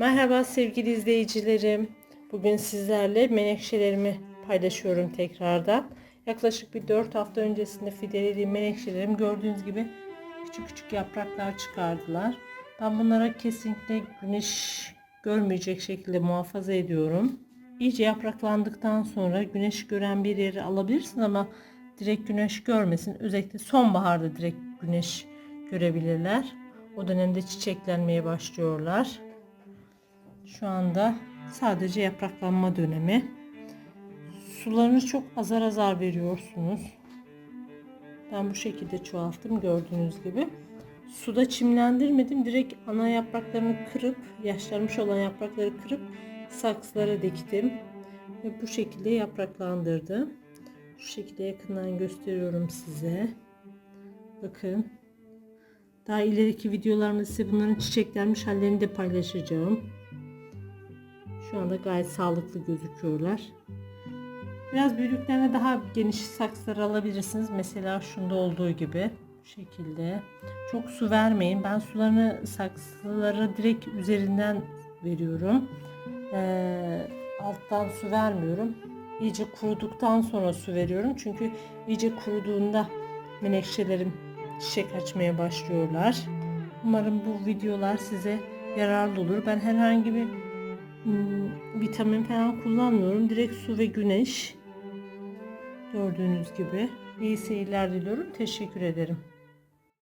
Merhaba sevgili izleyicilerim. Bugün sizlerle menekşelerimi paylaşıyorum tekrardan. Yaklaşık bir 4 hafta öncesinde fidelediğim menekşelerim gördüğünüz gibi küçük küçük yapraklar çıkardılar. Ben bunlara kesinlikle güneş görmeyecek şekilde muhafaza ediyorum. İyice yapraklandıktan sonra güneş gören bir yeri alabilirsin ama direkt güneş görmesin. Özellikle sonbaharda direkt güneş görebilirler. O dönemde çiçeklenmeye başlıyorlar. Şu anda sadece yapraklanma dönemi. Sularını çok azar azar veriyorsunuz. Ben bu şekilde çoğalttım gördüğünüz gibi. Suda çimlendirmedim. Direkt ana yapraklarını kırıp, yaşlanmış olan yaprakları kırıp saksılara diktim. Ve bu şekilde yapraklandırdı. Şu şekilde yakından gösteriyorum size. Bakın. Daha ileriki videolarımda size bunların çiçeklenmiş hallerini de paylaşacağım. Şu anda gayet sağlıklı gözüküyorlar. Biraz büyüdüklerine daha geniş saksılar alabilirsiniz. Mesela şunda olduğu gibi. Bu şekilde. Çok su vermeyin. Ben sularını saksılara direkt üzerinden veriyorum. Ee, alttan su vermiyorum. İyice kuruduktan sonra su veriyorum. Çünkü iyice kuruduğunda menekşelerim çiçek açmaya başlıyorlar. Umarım bu videolar size yararlı olur. Ben herhangi bir vitamin falan kullanmıyorum. Direkt su ve güneş. Gördüğünüz gibi. İyi seyirler diliyorum. Teşekkür ederim.